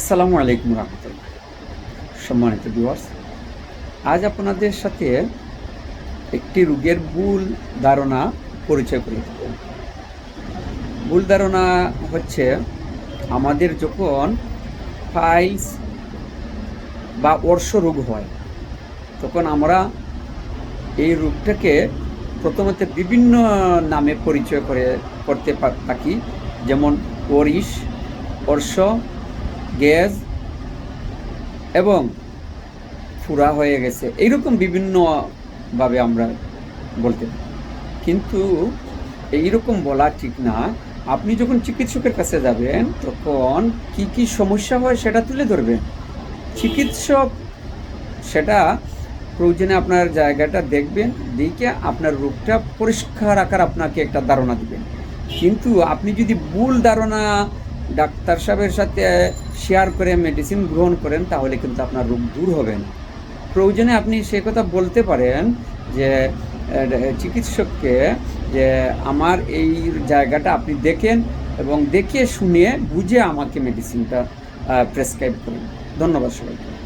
আসসালামু আলাইকুম রহমতুল্লাহ। সম্মানিত ভিউয়ার্স আজ আপনাদের সাথে একটি রোগের ভুল ধারণা পরিচয় করে দেব। ভুল ধারণা হচ্ছে আমাদের যখন ফাইলস বা অর্শ রোগ হয়, তখন আমরা এই রোগটাকে প্রথমত বিভিন্ন নামে পরিচয় করে, করতে থাকি, যেমন ওরিশ অর্শ গ্যাস এবং ফুরা হয়ে গেছে। এইরকম বিভিন্নভাবে আমরা বলতে কিন্তু এইরকম বলা ঠিক না। আপনি যখন চিকিৎসকের কাছে যাবেন, তখন কি কি সমস্যা হয় সেটা তুলে ধরবেন। চিকিৎসক সেটা প্রয়োজনে আপনার জায়গাটা দেখবেন, দেখে আপনার রোগটা পরিষ্কার আকার আপনাকে একটা ধারণা দিবেন। কিন্তু আপনি যদি ভুল ধারণা ডাক্তার সাহেবের সাথে শেয়ার করে মেডিসিন গ্রহণ করেন, তাহলে কিন্তু আপনার রোগ দূর হবে না। প্রয়োজনে আপনি সে কথা বলতে পারেন যে চিকিৎসককে যে, আমার এই জায়গাটা আপনি দেখেন এবং দেখে শুনিয়ে বুঝে আমাকে মেডিসিনটা প্রেসক্রাইব করুন। ধন্যবাদ সবাইকে।